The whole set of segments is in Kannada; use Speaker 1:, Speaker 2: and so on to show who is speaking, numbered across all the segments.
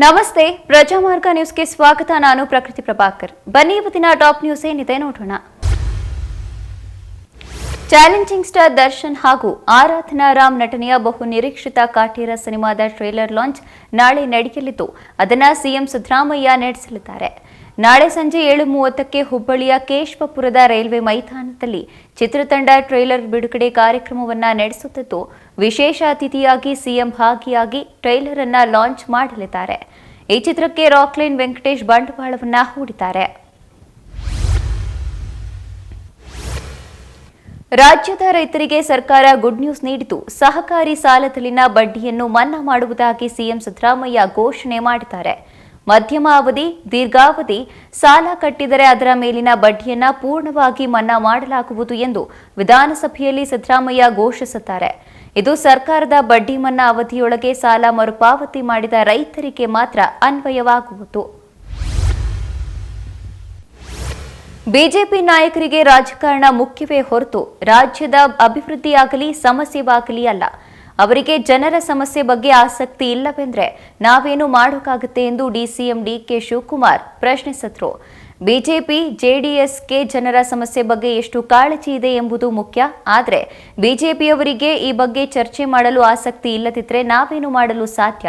Speaker 1: ನಮಸ್ತೆ, ಪ್ರಜಾಮಾರ್ಗ ನ್ಯೂಸ್ಗೆ ಸ್ವಾಗತ. ನಾನು ಪ್ರಕೃತಿ ಪ್ರಭಾಕರ್. ಬನ್ನಿ ಇವತ್ತಿನ ಟಾಪ್ ನ್ಯೂಸ್ ಏನಿದೆ ನೋಡೋಣ. ಚಾಲೆಂಜಿಂಗ್ ಸ್ಟಾರ್ ದರ್ಶನ್ ಹಾಗೂ ಆರಾಧನಾ ರಾಮ್ ನಟನೆಯ ಬಹು ನಿರೀಕ್ಷಿತ ಕಾಟೀರ ಸಿನಿಮಾದ ಟ್ರೇಲರ್ ಲಾಂಚ್ ನಾಳೆ ನಡೆಯಲಿದ್ದು, ಅದನ್ನು ಸಿಎಂ ಸಿದ್ದರಾಮಯ್ಯ ನಡೆಸಲಿದ್ದಾರೆ. ನಾಳೆ ಸಂಜೆ ಏಳು ಮೂವತ್ತಕ್ಕೆ ಹುಬ್ಬಳ್ಳಿಯ ಕೇಶವಪುರದ ರೈಲ್ವೆ ಮೈದಾನದಲ್ಲಿ ಚಿತ್ರತಂಡ ಟ್ರೈಲರ್ ಬಿಡುಗಡೆ ಕಾರ್ಯಕ್ರಮವನ್ನು ನಡೆಸುತ್ತಿದ್ದು, ವಿಶೇಷ ಅತಿಥಿಯಾಗಿ ಸಿಎಂ ಭಾಗಿಯಾಗಿ ಟ್ರೈಲರ್ ಅನ್ನ ಲಾಂಚ್ ಮಾಡಲಿದ್ದಾರೆ. ಈ ಚಿತ್ರಕ್ಕೆ ರಾಕ್ಲೈನ್ ವೆಂಕಟೇಶ್ ಬಂಡವಾಳವನ್ನ ಹೂಡಿದ್ದಾರೆ. ರಾಜ್ಯದ ರೈತರಿಗೆ ಸರ್ಕಾರ ಗುಡ್ ನ್ಯೂಸ್ ನೀಡಿತು ಸಹಕಾರಿ ಸಾಲದಲ್ಲಿನ ಬಡ್ಡಿಯನ್ನು ಮನ್ನಾ ಮಾಡುವುದಾಗಿ ಸಿಎಂ ಸಿದ್ದರಾಮಯ್ಯ ಘೋಷಣೆ ಮಾಡಿದ್ದಾರೆ. ಮಧ್ಯಮ ಅವಧಿ, ದೀರ್ಘಾವಧಿ, ಸಾಲ ಕಟ್ಟಿದರೆ ಅದರ ಮೇಲಿನ ಬಡ್ಡಿಯನ್ನ ಪೂರ್ಣವಾಗಿ ಮನ್ನಾ ಮಾಡಲಾಗುವುದು ಎಂದು ವಿಧಾನಸಭೆಯಲ್ಲಿ ಸಿದ್ದರಾಮಯ್ಯ ಘೋಷಿಸುತ್ತಾರೆ. ಇದು ಸರ್ಕಾರದ ಬಡ್ಡಿ ಮನ್ನಾ ಅವಧಿಯೊಳಗೆ ಸಾಲ ಮರುಪಾವತಿ ಮಾಡಿದ ರೈತರಿಗೆ ಮಾತ್ರ ಅನ್ವಯವಾಗುವುದು. ಬಿಜೆಪಿ ನಾಯಕರಿಗೆ ರಾಜಕಾರಣ ಮುಖ್ಯವೇ ಹೊರತು ರಾಜ್ಯದ ಅಭಿವೃದ್ಧಿಯಾಗಲಿ, ಸಮಸ್ಯೆವಾಗಲಿ ಅಲ್ಲ. ಅವರಿಗೆ ಜನರ ಸಮಸ್ಯೆ ಬಗ್ಗೆ ಆಸಕ್ತಿ ಇಲ್ಲವೆಂದ್ರೆ ನಾವೇನು ಮಾಡೋಕ್ಕಾಗುತ್ತೆ ಎಂದು ಡಿಸಿಎಂ ಡಿಕೆ ಶಿವಕುಮಾರ್ ಪ್ರಶ್ನಿಸಿದ್ರು. ಬಿಜೆಪಿ ಜೆಡಿಎಸ್ಗೆ ಜನರ ಸಮಸ್ಯೆ ಬಗ್ಗೆ ಎಷ್ಟು ಕಾಳಜಿ ಇದೆ ಎಂಬುದು ಮುಖ್ಯ. ಆದರೆ ಬಿಜೆಪಿಯವರಿಗೆ ಈ ಬಗ್ಗೆ ಚರ್ಚೆ ಮಾಡಲು ಆಸಕ್ತಿ ಇಲ್ಲದಿದ್ದರೆ ನಾವೇನು ಮಾಡಲು ಸಾಧ್ಯ?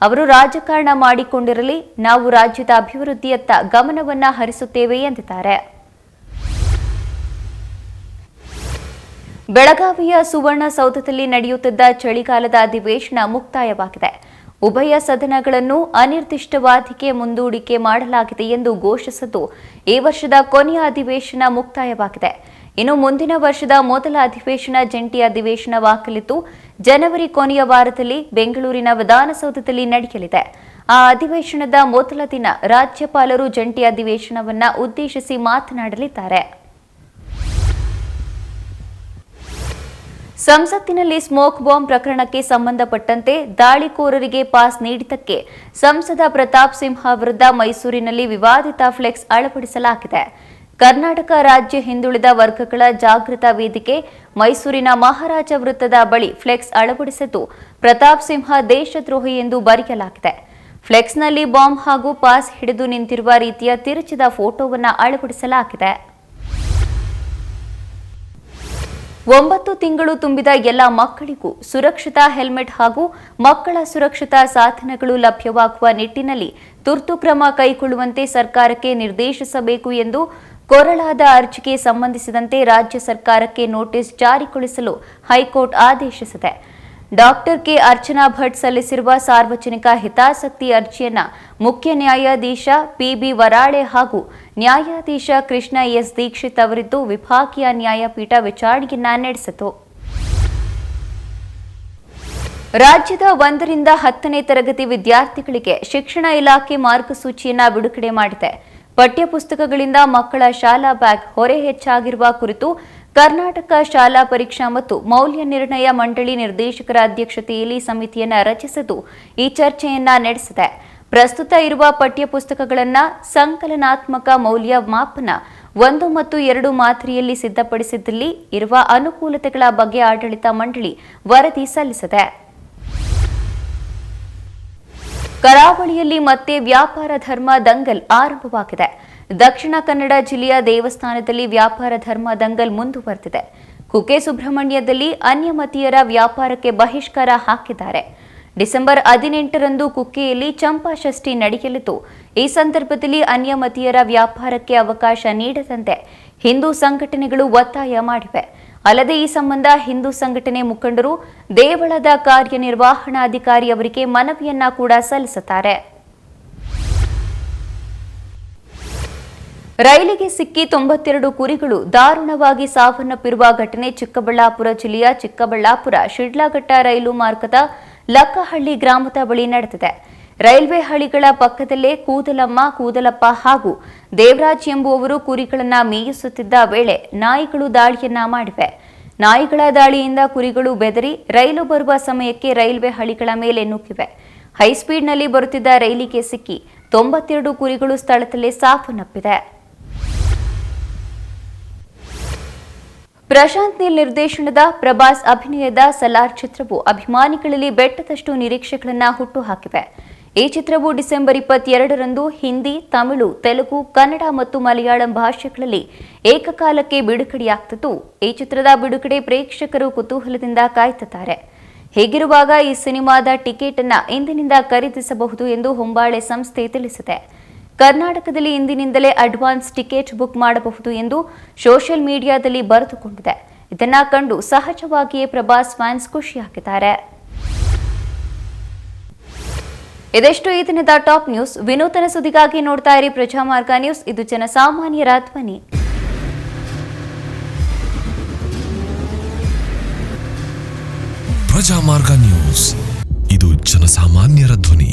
Speaker 1: ಅವರು ರಾಜಕಾರಣ ಮಾಡಿಕೊಂಡಿರಲಿ, ನಾವು ರಾಜ್ಯದ ಅಭಿವೃದ್ಧಿಯತ್ತ ಗಮನವನ್ನ ಹರಿಸುತ್ತೇವೆ ಎಂದಿದ್ದಾರೆ. ಬೆಳಗಾವಿಯ ಸುವರ್ಣಸೌಧದಲ್ಲಿ ನಡೆಯುತ್ತಿದ್ದ ಚಳಿಗಾಲದ ಅಧಿವೇಶನ ಮುಕ್ತಾಯವಾಗಿದೆ. ಉಭಯ ಸದನಗಳನ್ನು ಅನಿರ್ದಿಷ್ಟವಾದಿಗೆ ಮುಂದೂಡಿಕೆ ಮಾಡಲಾಗಿದೆ ಎಂದು ಘೋಷಿಸಿದ್ದು, ಈ ವರ್ಷದ ಕೊನೆಯ ಅಧಿವೇಶನ ಮುಕ್ತಾಯವಾಗಿದೆ. ಇನ್ನು ಮುಂದಿನ ವರ್ಷದ ಮೊದಲ ಅಧಿವೇಶನ ಜಂಟಿ ಅಧಿವೇಶನವಾಗಲಿದ್ದು ಜನವರಿ ಕೊನೆಯ ವಾರದಲ್ಲಿ ಬೆಂಗಳೂರಿನ ವಿಧಾನಸೌಧದಲ್ಲಿ ನಡೆಯಲಿದೆ. ಆ ಅಧಿವೇಶನದ ಮೊದಲ ದಿನ ರಾಜ್ಯಪಾಲರು ಜಂಟಿ ಅಧಿವೇಶನವನ್ನು ಉದ್ದೇಶಿಸಿ ಮಾತನಾಡಲಿದ್ದಾರೆ. ಸಂಸತ್ತಿನಲ್ಲಿ ಸ್ಮೋಕ್ ಬಾಂಬ್ ಪ್ರಕರಣಕ್ಕೆ ಸಂಬಂಧಪಟ್ಟಂತೆ ದಾಳಿಕೋರರಿಗೆ ಪಾಸ್ ನೀಡಿದ್ದಕ್ಕೆ ಸಂಸದ ಪ್ರತಾಪ್ ಸಿಂಹ ವಿರುದ್ಧ ಮೈಸೂರಿನಲ್ಲಿ ವಿವಾದಿತ ಫ್ಲೆಕ್ಸ್ ಅಳವಡಿಸಲಾಗಿದೆ. ಕರ್ನಾಟಕ ರಾಜ್ಯ ಹಿಂದುಳಿದ ವರ್ಗಗಳ ಜಾಗೃತ ವೇದಿಕೆ ಮೈಸೂರಿನ ಮಹಾರಾಜ ವೃತ್ತದ ಬಳಿ ಫ್ಲೆಕ್ಸ್ ಅಳವಡಿಸಿದ್ದು ಪ್ರತಾಪ್ ಸಿಂಹ ದೇಶದ್ರೋಹಿ ಎಂದು ಬರೆಯಲಾಗಿದೆ. ಫ್ಲೆಕ್ಸ್ನಲ್ಲಿ ಬಾಂಬ್ ಹಾಗೂ ಪಾಸ್ ಹಿಡಿದು ನಿಂತಿರುವ ರೀತಿಯ ತಿರುಚಿದ ಫೋಟೋವನ್ನು ಅಳವಡಿಸಲಾಗಿದೆ. ಒಂಬತ್ತು ತಿಂಗಳು ತುಂಬಿದ ಎಲ್ಲ ಮಕ್ಕಳಿಗೂ ಸುರಕ್ಷಿತ ಹೆಲ್ಮೆಟ್ ಹಾಗೂ ಮಕ್ಕಳ ಸುರಕ್ಷತಾ ಸಾಧನಗಳು ಲಭ್ಯವಾಗುವ ನಿಟ್ಟಿನಲ್ಲಿ ತುರ್ತು ಕ್ರಮ ಕೈಗೊಳ್ಳುವಂತೆ ಸರ್ಕಾರಕ್ಕೆ ನಿರ್ದೇಶಿಸಬೇಕು ಎಂದು ಕೊರಳಾದ ಅರ್ಜಿಗೆ ಸಂಬಂಧಿಸಿದಂತೆ ರಾಜ್ಯ ಸರ್ಕಾರಕ್ಕೆ ನೋಟಿಸ್ ಜಾರಿಗೊಳಿಸಲು ಹೈಕೋರ್ಟ್ ಆದೇಶಿಸಿದೆ. ಡಾಕ್ಟರ್ ಕೆ ಅರ್ಚನಾ ಭಟ್ ಸಲ್ಲಿಸಿರುವ ಸಾರ್ವಜನಿಕ ಹಿತಾಸಕ್ತಿ ಅರ್ಜಿಯನ್ನ ಮುಖ್ಯ ನ್ಯಾಯಾಧೀಶ ಪಿಬಿ ವರಾಳೆ ಹಾಗೂ ನ್ಯಾಯಾಧೀಶ ಕೃಷ್ಣ ಎಸ್ ದೀಕ್ಷಿತ್ ಅವರಿದ್ದು ವಿಭಾಗೀಯ ನ್ಯಾಯಪೀಠ ವಿಚಾರಣೆಯನ್ನ ನಡೆಸಿತು. ರಾಜ್ಯದ ಒಂದರಿಂದ ಹತ್ತನೇ ತರಗತಿ ವಿದ್ಯಾರ್ಥಿಗಳಿಗೆ ಶಿಕ್ಷಣ ಇಲಾಖೆ ಮಾರ್ಗಸೂಚಿಯನ್ನ ಬಿಡುಗಡೆ ಮಾಡಿದೆ. ಪಠ್ಯಪುಸ್ತಕಗಳಿಂದ ಮಕ್ಕಳ ಶಾಲಾ ಬ್ಯಾಗ್ ಹೊರೆ ಹೆಚ್ಚಾಗಿರುವ ಕುರಿತು ಕರ್ನಾಟಕ ಶಾಲಾ ಪರೀಕ್ಷಾ ಮತ್ತು ಮೌಲ್ಯ ನಿರ್ಣಯ ಮಂಡಳಿ ನಿರ್ದೇಶಕರ ಅಧ್ಯಕ್ಷತೆಯಲ್ಲಿ ಸಮಿತಿಯನ್ನು ರಚಿಸಿದ್ದು ಈ ಚರ್ಚೆಯನ್ನ ನಡೆಸಿದೆ. ಪ್ರಸ್ತುತ ಇರುವ ಪಠ್ಯಪುಸ್ತಕಗಳನ್ನ ಸಂಕಲನಾತ್ಮಕ ಮೌಲ್ಯ ಮಾಪನ ಒಂದು ಮತ್ತು ಎರಡು ಮಾದರಿಯಲ್ಲಿ ಸಿದ್ಧಪಡಿಸಿದ್ದಲ್ಲಿ ಇರುವ ಅನುಕೂಲತೆಗಳ ಬಗ್ಗೆ ಆಡಳಿತ ಮಂಡಳಿ ವರದಿ ಸಲ್ಲಿಸಿದೆ. ಕರಾವಳಿಯಲ್ಲಿ ಮತ್ತೆ ವ್ಯಾಪಾರ ಧರ್ಮ ದಂಗಲ್ ಆರಂಭವಾಗಿದೆ. ದಕ್ಷಿಣ ಕನ್ನಡ ಜಿಲ್ಲೆಯ ದೇವಸ್ಥಾನದಲ್ಲಿ ವ್ಯಾಪಾರ ಧರ್ಮ ದಂಗಲ್ ಮುಂದುವರೆದಿದೆ. ಕುಕ್ಕೆ ಸುಬ್ರಹ್ಮಣ್ಯದಲ್ಲಿ ಅನ್ಯಮತೀಯರ ವ್ಯಾಪಾರಕ್ಕೆ ಬಹಿಷ್ಕಾರ ಹಾಕಿದ್ದಾರೆ. ಡಿಸೆಂಬರ್ ಹದಿನೆಂಟರಂದು ಕುಕ್ಕೆಯಲ್ಲಿ ಚಂಪಾಷಷ್ಠಿ ನಡೆಯಲಿದ್ದು, ಈ ಸಂದರ್ಭದಲ್ಲಿ ಅನ್ಯಮತೀಯರ ವ್ಯಾಪಾರಕ್ಕೆ ಅವಕಾಶ ನೀಡದಂತೆ ಹಿಂದೂ ಸಂಘಟನೆಗಳು ಒತ್ತಾಯ ಮಾಡಿವೆ. ಅಲ್ಲದೆ ಈ ಸಂಬಂಧ ಹಿಂದೂ ಸಂಘಟನೆ ಮುಖಂಡರು ದೇವಳದ ಕಾರ್ಯನಿರ್ವಹಣಾಧಿಕಾರಿಯವರಿಗೆ ಮನವಿಯನ್ನ ಕೂಡ ಸಲ್ಲಿಸುತ್ತಾರೆ. ರೈಲಿಗೆ ಸಿಕ್ಕಿ ತೊಂಬತ್ತೆರಡು ಕುರಿಗಳು ದಾರುಣವಾಗಿ ಸಾವನ್ನಪ್ಪಿರುವ ಘಟನೆ ಚಿಕ್ಕಬಳ್ಳಾಪುರ ಜಿಲ್ಲೆಯ ಚಿಕ್ಕಬಳ್ಳಾಪುರ ಶಿಡ್ಲಾಘಟ್ಟ ರೈಲು ಮಾರ್ಗದ ಲಕ್ಕಹಳ್ಳಿ ಗ್ರಾಮದ ಬಳಿ ನಡೆದಿದೆ. ರೈಲ್ವೆ ಹಳಿಗಳ ಪಕ್ಕದಲ್ಲೇ ಕೂದಲಮ್ಮ, ಕೂದಲಪ್ಪ ಹಾಗೂ ದೇವರಾಜ್ ಎಂಬುವವರು ಕುರಿಗಳನ್ನು ಮೇಯಿಸುತ್ತಿದ್ದ ವೇಳೆ ನಾಯಿಗಳು ದಾಳಿಯನ್ನ ಮಾಡಿವೆ. ನಾಯಿಗಳ ದಾಳಿಯಿಂದ ಕುರಿಗಳು ಬೆದರಿ ರೈಲು ಬರುವ ಸಮಯಕ್ಕೆ ರೈಲ್ವೆ ಹಳಿಗಳ ಮೇಲೆ ನುಗ್ಗಿವೆ. ಹೈಸ್ಪೀಡ್ನಲ್ಲಿ ಬರುತ್ತಿದ್ದ ರೈಲಿಗೆ ಸಿಕ್ಕಿ ತೊಂಬತ್ತೆರಡು ಕುರಿಗಳು ಸ್ಥಳದಲ್ಲೇ ಸಾವನ್ನಪ್ಪಿದೆ. ಪ್ರಶಾಂತ್ ನೀಲ್ ನಿರ್ದೇಶನದ ಪ್ರಭಾಸ್ ಅಭಿನಯದ ಸಲಾರ್ ಚಿತ್ರವು ಅಭಿಮಾನಿಗಳಲ್ಲಿ ಬೆಟ್ಟದಷ್ಟು ನಿರೀಕ್ಷೆಗಳನ್ನು ಹುಟ್ಟುಹಾಕಿವೆ. ಈ ಚಿತ್ರವು ಡಿಸೆಂಬರ್ ಇಪ್ಪತ್ತೆರಡರಂದು ಹಿಂದಿ, ತಮಿಳು, ತೆಲುಗು, ಕನ್ನಡ ಮತ್ತು ಮಲಯಾಳಂ ಭಾಷೆಗಳಲ್ಲಿ ಏಕಕಾಲಕ್ಕೆ ಬಿಡುಗಡೆಯಾಗ್ತಿದ್ದು ಈ ಚಿತ್ರದ ಬಿಡುಗಡೆ ಪ್ರೇಕ್ಷಕರು ಕುತೂಹಲದಿಂದ ಕಾಯ್ತಿದ್ದಾರೆ. ಹೀಗಿರುವಾಗ ಈ ಸಿನಿಮಾದ ಟಿಕೆಟ್ ಅನ್ನು ಇಂದಿನಿಂದ ಖರೀದಿಸಬಹುದು ಎಂದು ಹೊಂಬಾಳೆ ಸಂಸ್ಥೆ ತಿಳಿಸಿದೆ. ಕರ್ನಾಟಕದಲ್ಲಿ ಇಂದಿನಿಂದಲೇ ಅಡ್ವಾನ್ಸ್ ಟಿಕೆಟ್ ಬುಕ್ ಮಾಡಬಹುದು ಎಂದು ಸೋಷಿಯಲ್ ಮೀಡಿಯಾದಲ್ಲಿ ಬರೆದುಕೊಂಡಿದೆ. ಇದನ್ನ ಕಂಡು ಸಹಜವಾಗಿಯೇ ಪ್ರಭಾಸ್ ಫ್ಯಾನ್ಸ್ ಖುಷಿಯಾಗಿದ್ದಾರೆ ಇದೆಷ್ಟು ಈ ದಿನದ ಟಾಪ್ ನ್ಯೂಸ್? ವಿನೂತನ ಸುದ್ದಿಗಾಗಿ ನೋಡ್ತಾ ಇರಿ ಪ್ರಜಾಮಾರ್ಗ ನ್ಯೂಸ್. ಇದು ಜನಸಾಮಾನ್ಯರ ಧ್ವನಿ.
Speaker 2: ಪ್ರಜಾಮಾರ್ಗ ನ್ಯೂಸ್. ಇದು ಜನಸಾಮಾನ್ಯರ ಧ್ವನಿ.